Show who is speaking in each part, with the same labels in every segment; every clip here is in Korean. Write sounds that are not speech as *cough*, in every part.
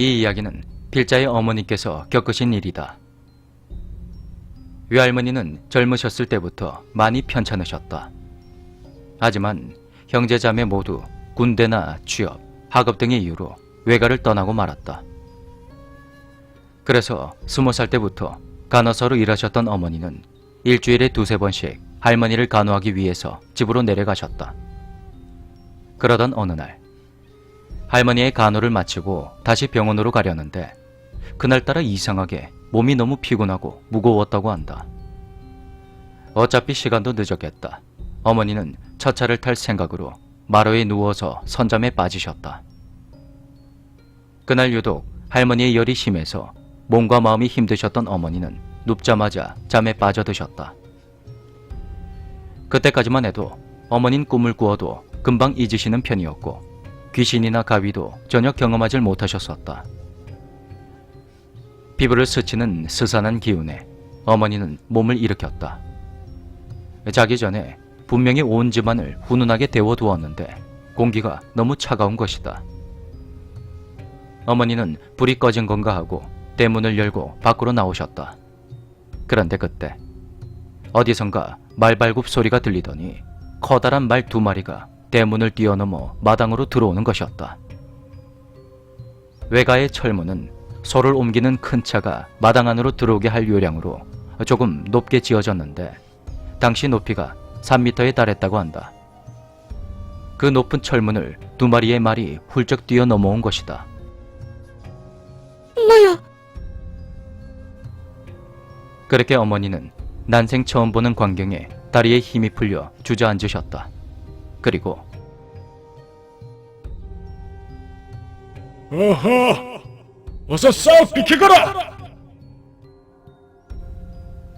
Speaker 1: 이 이야기는 필자의 어머니께서 겪으신 일이다. 외할머니는 젊으셨을 때부터 많이 편찮으셨다. 하지만 형제자매 모두 군대나 취업, 학업 등의 이유로 외가를 떠나고 말았다. 그래서 스무 살 때부터 간호사로 일하셨던 어머니는 일주일에 두세 번씩 할머니를 간호하기 위해서 집으로 내려가셨다. 그러던 어느 날, 할머니의 간호를 마치고 다시 병원으로 가려는데 그날따라 이상하게 몸이 너무 피곤하고 무거웠다고 한다. 어차피 시간도 늦었겠다. 어머니는 첫 차를 탈 생각으로 마루에 누워서 선잠에 빠지셨다. 그날 유독 할머니의 열이 심해서 몸과 마음이 힘드셨던 어머니는 눕자마자 잠에 빠져드셨다. 그때까지만 해도 어머닌 꿈을 꾸어도 금방 잊으시는 편이었고 귀신이나 가위도 전혀 경험하지 못하셨었다. 피부를 스치는 스산한 기운에 어머니는 몸을 일으켰다. 자기 전에 분명히 온 집안을 훈훈하게 데워두었는데 공기가 너무 차가운 것이다. 어머니는 불이 꺼진 건가 하고 대문을 열고 밖으로 나오셨다. 그런데 그때 어디선가 말발굽 소리가 들리더니 커다란 말 두 마리가 대문을 뛰어넘어 마당으로 들어오는 것이었다. 외가의 철문은 소를 옮기는 큰 차가 마당 안으로 들어오게 할 요량으로 조금 높게 지어졌는데 당시 높이가 3미터에 달했다고 한다. 그 높은 철문을 두 마리의 말이 훌쩍 뛰어 넘어온 것이다.
Speaker 2: 엄마야,
Speaker 1: 그렇게 어머니는 난생 처음 보는 광경에 다리에 힘이 풀려 주저앉으셨다. 그리고
Speaker 3: 어허! 어서 싹 비키거라!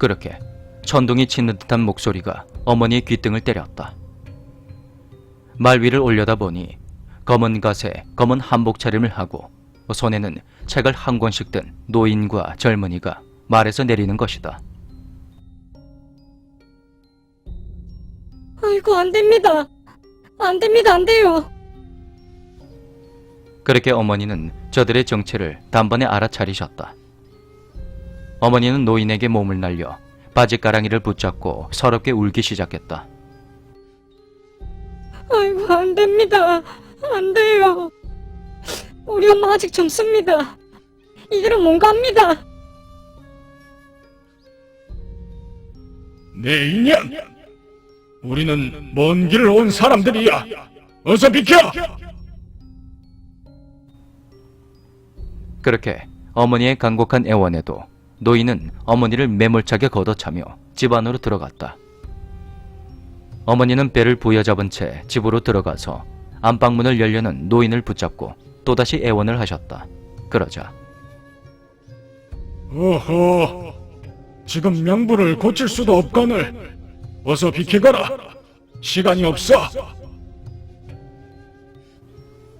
Speaker 1: 그렇게 천둥이 치는 듯한 목소리가 어머니의 귓등을 때렸다. 말 위를 올려다 보니 검은 갓에 검은 한복 차림을 하고 손에는 책을 한 권씩 든 노인과 젊은이가 말에서 내리는 것이다.
Speaker 2: 아이고 안 됩니다. 안 됩니다, 안 돼요.
Speaker 1: 그렇게 어머니는 저들의 정체를 단번에 알아차리셨다. 어머니는 노인에게 몸을 날려 바지가랑이를 붙잡고 서럽게 울기 시작했다.
Speaker 2: 아이고 안 됩니다. 안 돼요. 우리 엄마 아직 젊습니다. 이대로 못 갑니다.
Speaker 3: 내 인연! 우리는 먼 길을 온 사람들이야! 어서 비켜!
Speaker 1: 그렇게 어머니의 간곡한 애원에도 노인은 어머니를 매몰차게 걷어차며 집 안으로 들어갔다. 어머니는 배를 부여잡은 채 집으로 들어가서 안방문을 열려는 노인을 붙잡고 또다시 애원을 하셨다. 그러자
Speaker 3: 어허! 지금 명부를 고칠 수도 없거늘 어서 비키거라! 시간이 없어!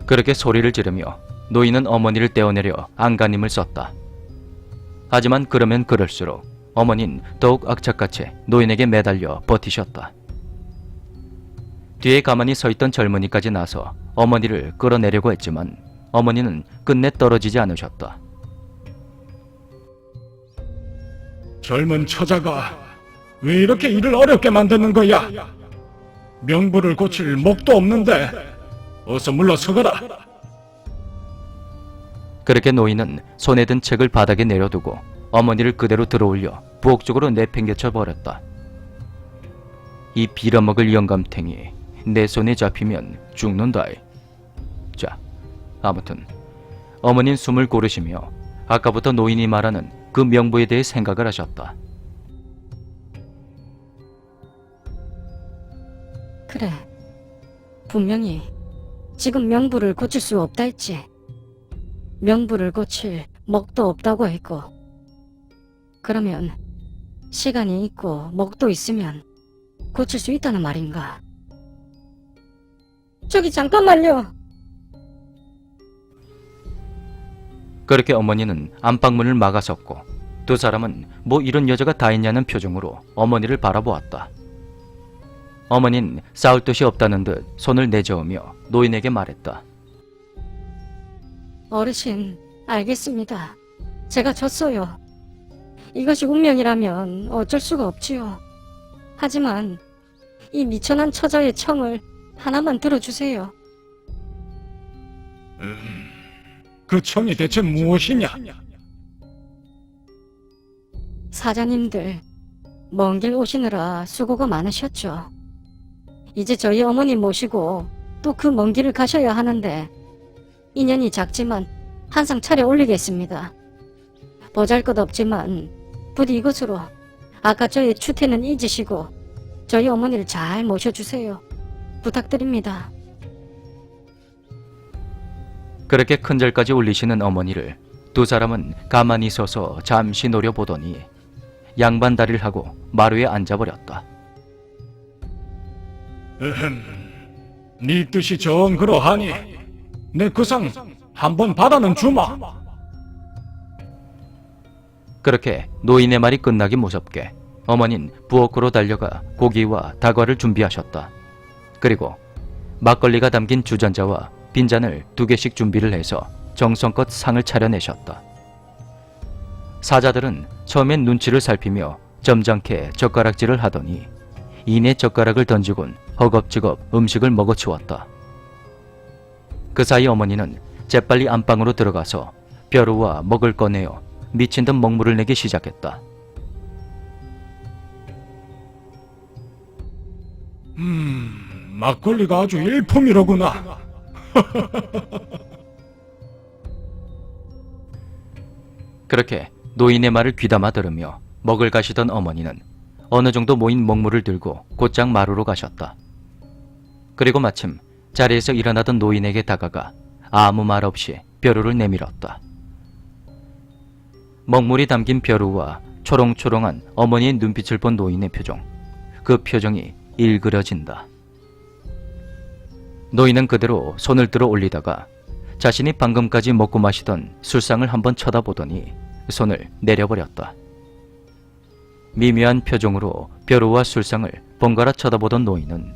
Speaker 1: 그렇게 소리를 지르며 노인은 어머니를 떼어내려 안간힘을 썼다. 하지만 그러면 그럴수록 어머니는 더욱 악착같이 노인에게 매달려 버티셨다. 뒤에 가만히 서 있던 젊은이까지 나서 어머니를 끌어내려고 했지만 어머니는 끝내 떨어지지 않으셨다.
Speaker 3: 젊은 처자가 왜 이렇게 일을 어렵게 만드는 거야? 명부를 고칠 목도 없는데 어서 물러서거라!
Speaker 1: 그렇게 노인은 손에 든 책을 바닥에 내려두고 어머니를 그대로 들어올려 부엌 쪽으로 내팽개쳐 버렸다. 이 빌어먹을 영감탱이 내 손에 잡히면 죽는다. 자, 아무튼 어머닌 숨을 고르시며 아까부터 노인이 말하는 그 명부에 대해 생각을 하셨다.
Speaker 2: 그래. 분명히 지금 명부를 고칠 수 없다 했지. 명부를 고칠 먹도 없다고 했고. 그러면 시간이 있고 먹도 있으면 고칠 수 있다는 말인가? 저기 잠깐만요.
Speaker 1: 그렇게 어머니는 안방문을 막아섰고 두 사람은 뭐 이런 여자가 다 있냐는 표정으로 어머니를 바라보았다. 어머닌 싸울 뜻이 없다는 듯 손을 내저으며 노인에게 말했다.
Speaker 2: 어르신, 알겠습니다. 제가 졌어요. 이것이 운명이라면 어쩔 수가 없지요. 하지만 이 미천한 처자의 청을 하나만 들어주세요.
Speaker 3: 그 청이 대체 무엇이냐?
Speaker 2: 사장님들, 먼 길 오시느라 수고가 많으셨죠. 이제 저희 어머니 모시고 또 그 먼 길을 가셔야 하는데 인연이 작지만 한상 차려 올리겠습니다. 보잘 것 없지만 부디 이것으로 아까 저의 추태는 잊으시고 저희 어머니를 잘 모셔주세요. 부탁드립니다.
Speaker 1: 그렇게 큰절까지 올리시는 어머니를 두 사람은 가만히 서서 잠시 노려보더니 양반 다리를 하고 마루에 앉아버렸다.
Speaker 3: 네 뜻이 정 그러하니 내 그상 한번 받아는 주마.
Speaker 1: 그렇게 노인의 말이 끝나기 무섭게 어머닌 부엌으로 달려가 고기와 다과를 준비하셨다. 그리고 막걸리가 담긴 주전자와 빈잔을 두 개씩 준비를 해서 정성껏 상을 차려내셨다. 사자들은 처음엔 눈치를 살피며 점잖게 젓가락질을 하더니 이내 젓가락을 던지곤 허겁지겁 음식을 먹어치웠다. 그 사이 어머니는 재빨리 안방으로 들어가서 벼루와 먹을 꺼내어 미친 듯 먹물을 내기 시작했다.
Speaker 3: 음, 막걸리가 아주 일품이로구나. *laughs*
Speaker 1: 그렇게 노인의 말을 귀담아 들으며 먹을 가시던 어머니는 어느 정도 모인 먹물을 들고 곧장 마루로 가셨다. 그리고 마침 자리에서 일어나던 노인에게 다가가 아무 말 없이 벼루를 내밀었다. 먹물이 담긴 벼루와 초롱초롱한 어머니의 눈빛을 본 노인의 표정. 그 표정이 일그러진다. 노인은 그대로 손을 들어 올리다가 자신이 방금까지 먹고 마시던 술상을 한번 쳐다보더니 손을 내려버렸다. 미묘한 표정으로 벼루와 술상을 번갈아 쳐다보던 노인은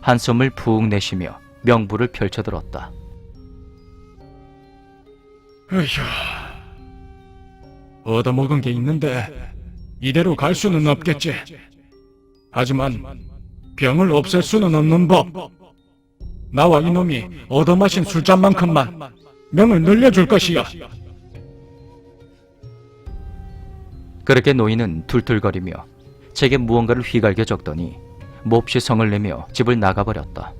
Speaker 1: 한숨을 푹 내쉬며 명부를 펼쳐들었다.
Speaker 3: 에휴, 얻어먹은 게 있는데 이대로 갈 수는 없겠지. 하지만 병을 없앨 수는 없는 법. 나와 이놈이 얻어마신 술잔만큼만 명을 늘려줄 것이야.
Speaker 1: 그렇게 노인은 툴툴거리며 책에 무언가를 휘갈겨 적더니 몹시 성을 내며 집을 나가버렸다.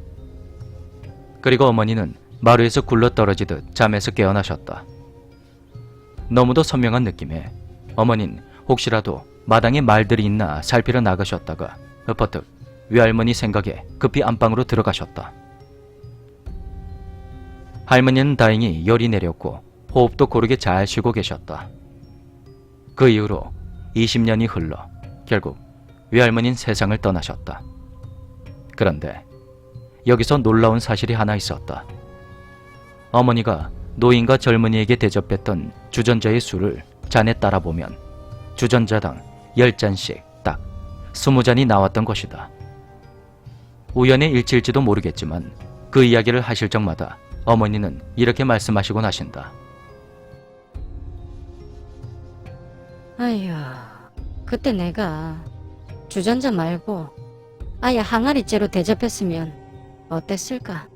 Speaker 1: 그리고 어머니는 마루에서 굴러 떨어지듯 잠에서 깨어나셨다. 너무도 선명한 느낌에 어머닌 혹시라도 마당에 말들이 있나 살피러 나가셨다가 버뜩 외할머니 생각에 급히 안방으로 들어가셨다. 할머니는 다행히 열이 내렸고 호흡도 고르게 잘 쉬고 계셨다. 그 이후로 20년이 흘러 결국 외할머니는 세상을 떠나셨다. 그런데 여기서 놀라운 사실이 하나 있었다. 어머니가 노인과 젊은이에게 대접했던 주전자의 수를 잔에 따라 보면 주전자당 10잔씩 딱 20잔이 나왔던 것이다. 우연의 일치일지도 모르겠지만 그 이야기를 하실 적마다 어머니는 이렇게 말씀하시곤 하신다.
Speaker 2: 아휴, 그때 내가 주전자 말고 아예 항아리째로 대접했으면 어땠을까?